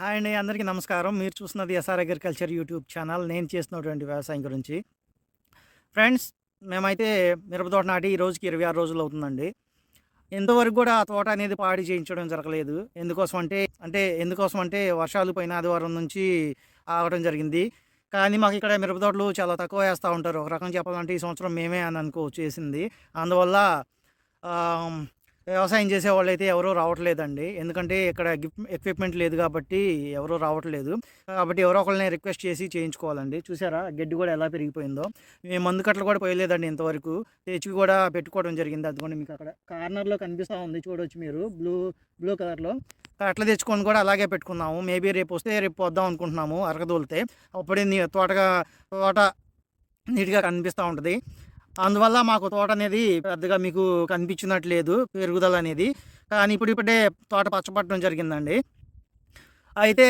Hi అండి అందరికీ నమస్కారం. మీరు చూస్తున్నది ఎస్ఆర్ అగ్రికల్చర్ యూట్యూబ్ ఛానల్. నేను చేస్తున్నటువంటి వ్యవసాయం గురించి. ఫ్రెండ్స్ మేమైతే మిరపతోట నాటి ఈ రోజుకి ఇరవై ఆరు రోజులు అవుతుందండి. ఇంతవరకు కూడా ఆ తోట అనేది పాడి చేయించడం జరగలేదు. ఎందుకోసం అంటే అంటే ఎందుకోసం అంటే వర్షాలు పోయిన ఆదివారం నుంచి ఆగడం జరిగింది. కానీ మాకు ఇక్కడ మిరపతోటలు చాలా తక్కువ వేస్తూ ఉంటారు. ఒక రకం చెప్పాలంటే ఈ సంవత్సరం మేమే అని అనుకో చేసింది. అందువల్ల వ్యవసాయం చేసే వాళ్ళు అయితే ఎవరూ రావట్లేదండి. ఎందుకంటే ఇక్కడ ఎక్విప్మెంట్ లేదు కాబట్టి ఎవరూ రావట్లేదు. కాబట్టి ఎవరో ఒకరిని రిక్వెస్ట్ చేసి చేయించుకోవాలండి. చూసారా? గడ్డి కూడా ఎలా పెరిగిపోయిందో. మేము మందు కట్టలు కూడా పోయలేదండి ఇంతవరకు. తెచ్చి కూడా పెట్టుకోవడం జరిగింది. అదిగోండి మీకు అక్కడ కార్నర్లో కనిపిస్తూ ఉంది చూడవచ్చు మీరు. బ్లూ బ్లూ కలర్లో. అట్లా తెచ్చుకొని కూడా అలాగే పెట్టుకున్నాము. మేబీ రేపు వస్తే రేపు వద్దాం అనుకుంటున్నాము అరగదోలితే అప్పుడే నీ తోటగా తోట నీట్గా కనిపిస్తూ ఉంటుంది. అందువల్ల మాకు తోట అనేది పెద్దగా మీకు కనిపించినట్లేదు పెరుగుదల అనేది. కానీ ఇప్పుడు ఇప్పుడే తోట పచ్చపట్టడం జరిగిందండి. అయితే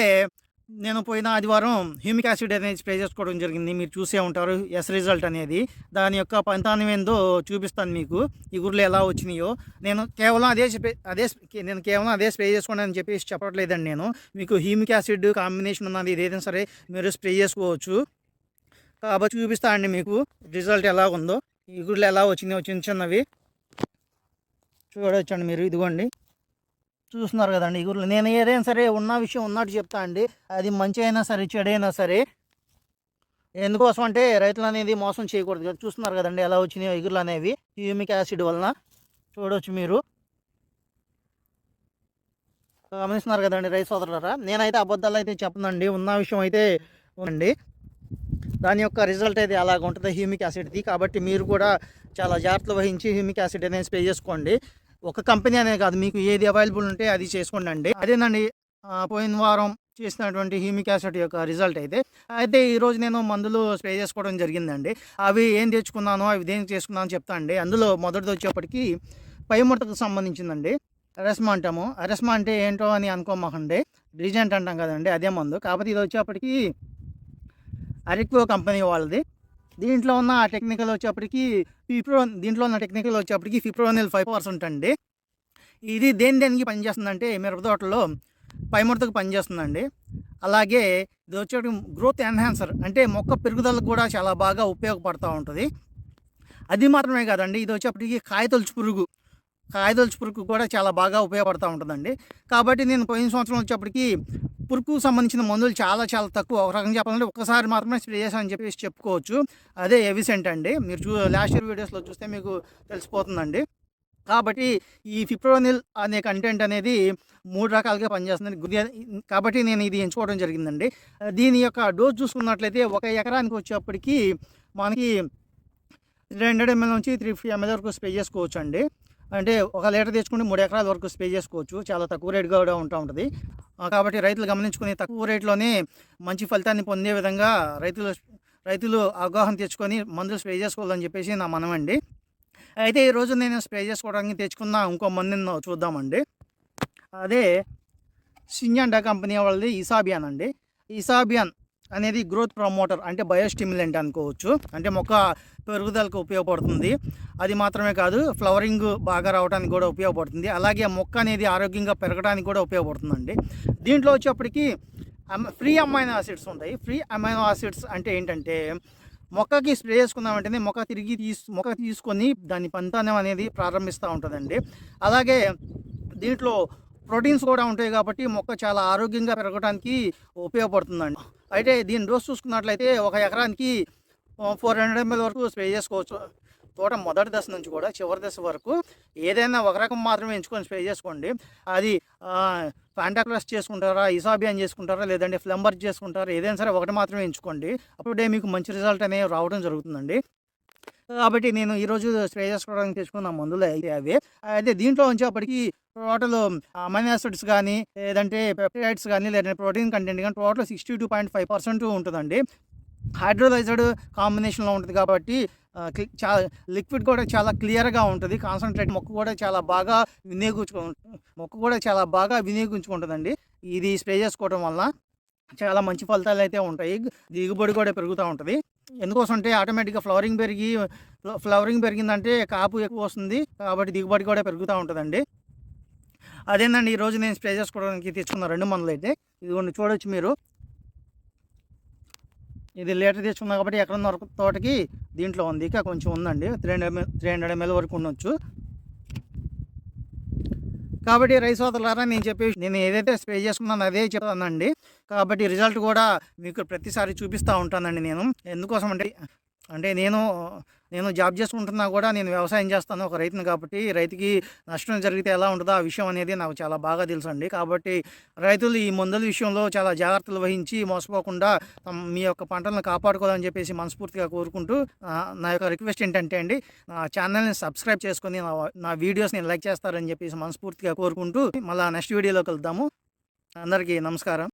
నేను పోయిన ఆదివారం హ్యూమిక్ యాసిడ్ అనేది స్ప్రే చేసుకోవడం జరిగింది. మీరు చూసే ఉంటారు ఎస్ రిజల్ట్ అనేది. దాని యొక్క పంతానం ఏందో చూపిస్తాను మీకు. ఈ గుర్లు ఎలా వచ్చినాయో. నేను కేవలం అదే స్ప్రే అదే నేను కేవలం అదే స్ప్రే చేసుకోండి అని చెప్పేసి చెప్పట్లేదండి నేను. మీకు హ్యూమిక్ యాసిడ్ కాంబినేషన్ ఉన్నది ఏదైనా సరే మీరు స్ప్రే చేసుకోవచ్చు. కాబట్టి చూపిస్తా అండి మీకు రిజల్ట్ ఎలా ఉందో. ఈ గుడ్లు ఎలా వచ్చినాయో చిన్న చిన్నవి. చూడొచ్చండి మీరు ఇదిగోండి. చూస్తున్నారు కదండి ఈ నేను ఏదైనా సరే ఉన్న విషయం ఉన్నట్టు చెప్తా అండి. అది మంచి అయినా సరే చెడైనా సరే. ఎందుకోసం అంటే రైతులు అనేది మోసం చేయకూడదు కదా. చూస్తున్నారు కదండి ఎలా వచ్చినాయో ఎగురులు అనేవి. హ్యూమిక్ యాసిడ్ వలన చూడవచ్చు మీరు. గమనిస్తున్నారు కదండి రైతు సోదరులరా. నేనైతే అబద్ధాలు అయితే చెప్పనండి. ఉన్న విషయం అయితే ఉందండి. దాని యొక్క రిజల్ట్ అయితే అలాగ ఉంటుంది. హ్యూమిక్ యాసిడ్ది కాబట్టి మీరు కూడా చాలా జాగ్రత్తలు వహించి హ్యూమిక్ యాసిడ్ అనేది స్ప్రే చేసుకోండి. ఒక కంపెనీ అనే కాదు మీకు ఏది అవైలబుల్ ఉంటే అది చేసుకోండి అండి. అదేనండి పోయిన వారం చేసినటువంటి హ్యూమిక్ యాసిడ్ యొక్క రిజల్ట్ అయితే. అయితే ఈరోజు నేను మందులు స్ప్రే చేసుకోవడం జరిగిందండి. అవి ఏం తెచ్చుకున్నాను అవి దేనికి చేసుకున్నానో అని చెప్తా అండి. అందులో మొదటిది వచ్చేప్పటికి పై ముడతకు సంబంధించిందండి. అరెస్మా అంటాము. అరెస్మా అంటే ఏంటో అని అనుకోమాకండి. రీజెంట్ అంటాం కదండి అదే మందు. కాకపోతే ఇది వచ్చేప్పటికి అరిక్వో కంపెనీ వాళ్ళది. దీంట్లో ఉన్న టెక్నికల్ వచ్చేప్పటికి ఫిప్రో దీంట్లో ఉన్న టెక్నికల్ వచ్చేప్పటికి ఫిప్రోనిల్ ఫైవ్ పర్సెంట్ అండి ఇది దేని దేనికి పనిచేస్తుందంటే మిరప తోటలో పైముడతకు పనిచేస్తుందండి. అలాగే ఇది వచ్చేటి గ్రోత్ ఎన్హాన్సర్ అంటే మొక్క పెరుగుదలకు కూడా చాలా బాగా ఉపయోగపడుతూ ఉంటుంది. అది మాత్రమే కాదండి ఇది వచ్చేప్పటికి కాయతొలుచు పురుగు. కాయదొలుచు పురుగు కూడా చాలా బాగా ఉపయోగపడుతూ ఉంటుందండి. కాబట్టి నేను పోయిన సంవత్సరం వచ్చేప్పటికి పురుగుకు సంబంధించిన మందులు చాలా చాలా తక్కువ. ఒక రకంగా చెప్పాలంటే ఒక్కసారి మాత్రమే స్ప్రే చేశానని చెప్పేసి చెప్పుకోవచ్చు. అదే ఎవిసెంట్ అండి. మీరు చూ లాస్ట్ ఇయర్ వీడియోస్లో చూస్తే మీకు తెలిసిపోతుందండి. కాబట్టి ఈ ఫిప్రోనిల్ అనే కంటెంట్ అనేది మూడు రకాలుగా పనిచేస్తుంది కాబట్టి నేను ఇది ఎంచుకోవడం జరిగిందండి. దీని యొక్క డోస్ చూసుకున్నట్లయితే ఒక ఎకరానికి వచ్చేప్పటికి మనకి రెండు ఎంఎల్ నుంచి త్రీ ఫిఫ్టీ ఎంఎల్ వరకు స్ప్రే చేసుకోవచ్చు అండి అంటే ఒక లీటర్ తెచ్చుకుంటే మూడు ఎకరాల వరకు స్ప్రే చేసుకోవచ్చు. చాలా తక్కువ రేటుగా కూడా ఉంటూ ఉంటుంది. కాబట్టి రైతులు గమనించుకుని తక్కువ రేట్లోనే మంచి ఫలితాన్ని పొందే విధంగా రైతులు రైతులు అవగాహన తెచ్చుకొని మందులు స్ప్రే చేసుకోవాలని చెప్పేసి నా మనమండి అయితే ఈరోజు నేను స్ప్రే చేసుకోవడానికి తెచ్చుకున్న ఇంకో మందుని చూద్దామండి. అదే సింజండా కంపెనీ వాళ్ళది ఇసాబియాన్ అండి. ఇసాబియాన్ అనేది గ్రోత్ ప్రమోటర్ అంటే బయోస్టిమ్యులెంట్ అనుకోవచ్చు. అంటే మొక్క పెరుగుదలకు ఉపయోగపడుతుంది. అది మాత్రమే కాదు ఫ్లవరింగ్ బాగా రావడానికి కూడా ఉపయోగపడుతుంది. అలాగే మొక్క అనేది ఆరోగ్యంగా పెరగడానికి కూడా ఉపయోగపడుతుందండి. దీంట్లో వచ్చేప్పటికి ఫ్రీ అమైనో ఆసిడ్స్ ఉంటాయి. ఫ్రీ అమైనో ఆసిడ్స్ అంటే ఏంటంటే మొక్కకి స్ప్రే చేసుకున్న వెంటనే మొక్క తిరిగి తీసు మొక్క తీసుకొని దాని పంతానం అనేది ప్రారంభిస్తూ ఉంటుందండి. అలాగే దీంట్లో ప్రోటీన్స్ కూడా ఉంటాయి కాబట్టి మొక్క చాలా ఆరోగ్యంగా పెరగడానికి ఉపయోగపడుతుందండి. అయితే దీని డోస్ చూసుకున్నట్లయితే ఒక ఎకరానికి ఫోర్ హండ్రెడ్ ఎంఎల్ వరకు స్ప్రే చేసుకోవచ్చు. తోట మొదటి దశ నుంచి కూడా చివరి దశ వరకు ఏదైనా ఒక రకం మాత్రమే ఎంచుకొని స్ప్రే చేసుకోండి. అది ఫ్యాంటాక్లాస్ చేసుకుంటారా ఇసాబియాన్ చేసుకుంటారా లేదంటే ఫ్లంబర్ చేసుకుంటారా ఏదైనా సరే ఒకటి మాత్రమే ఎంచుకోండి. అప్పుడే మీకు మంచి రిజల్ట్ అనేవి రావడం జరుగుతుందండి. కాబట్టి నేను ఈరోజు స్ప్రే చేసుకోవడానికి తెచ్చుకున్న మందులు అయితే అవి. అయితే దీంట్లో వచ్చేప్పటికి టోటల్ అమైనాసిడ్స్ కానీ లేదంటే పెప్టైడ్స్ కానీ లేదంటే ప్రోటీన్ కంటెంట్ కానీ total sixty two point five percent ఉంటుందండి. హైడ్రోలైజర్డ్ కాంబినేషన్లో ఉంటుంది కాబట్టి చాలా లిక్విడ్ కూడా చాలా క్లియర్గా ఉంటుంది. కాన్సన్ట్రేట్ మొక్క కూడా చాలా బాగా వినియోగించుకో మొక్క కూడా చాలా బాగా వినియోగించుకుంటుందండి. ఇది స్ప్రే చేసుకోవడం వల్ల చాలా మంచి ఫలితాలు అయితే ఉంటాయి. దిగుబడి కూడా పెరుగుతూ ఉంటుంది. ఎందుకోసం అంటే ఆటోమేటిక్గా ఫ్లవరింగ్ పెరిగి ఫ్లవరింగ్ పెరిగిందంటే కాపు ఎక్కువ వస్తుంది. కాబట్టి దిగుబడి కూడా పెరుగుతూ ఉంటుందండి. అదేనండి ఈరోజు నేను స్ప్రే చేసుకోవడానికి తెచ్చుకున్న రెండు మందులు అయితే. ఇది చూడొచ్చు మీరు. ఇది లీటర్ తెచ్చుకున్నా కాబట్టి ఎక్కడ ఉన్న తోటకి దీంట్లో ఉంది. ఇక కొంచెం ఉందండి. Three hundred ML three hundred ML వరకు ఉండొచ్చు. కాబట్టి రైస్ సోదరులారా నేను చెప్పి నేను ఏదైతే స్ప్రే చేసుకున్నానో అదే చెప్తానండి. కాబట్టి రిజల్ట్ కూడా మీకు ప్రతిసారి చూపిస్తూ ఉంటానండి నేను. ఎందుకోసం అంటే అంటే నేను నేను జాబ్ చేసుకుంటున్నా కూడా నేను వ్యవసాయం చేస్తాను ఒక రైతుని కాబట్టి రైతుకి నష్టం జరిగితే ఎలా ఉంటుందో ఆ విషయం అనేది నాకు చాలా బాగా తెలుసు అండి కాబట్టి రైతులు ఈ మందుల విషయంలో చాలా జాగ్రత్తలు వహించి మోసపోకుండా తమ మీ యొక్క పంటలను కాపాడుకోవాలని చెప్పేసి మనస్ఫూర్తిగా కోరుకుంటూ నా యొక్క రిక్వెస్ట్ ఏంటంటే అండి నా ఛానల్ని సబ్స్క్రైబ్ చేసుకొని నా నా వీడియోస్ని లైక్ చేస్తారని చెప్పేసి మనస్ఫూర్తిగా కోరుకుంటూ మళ్ళీ నెక్స్ట్ వీడియోలో కలుద్దాము. అందరికీ నమస్కారం.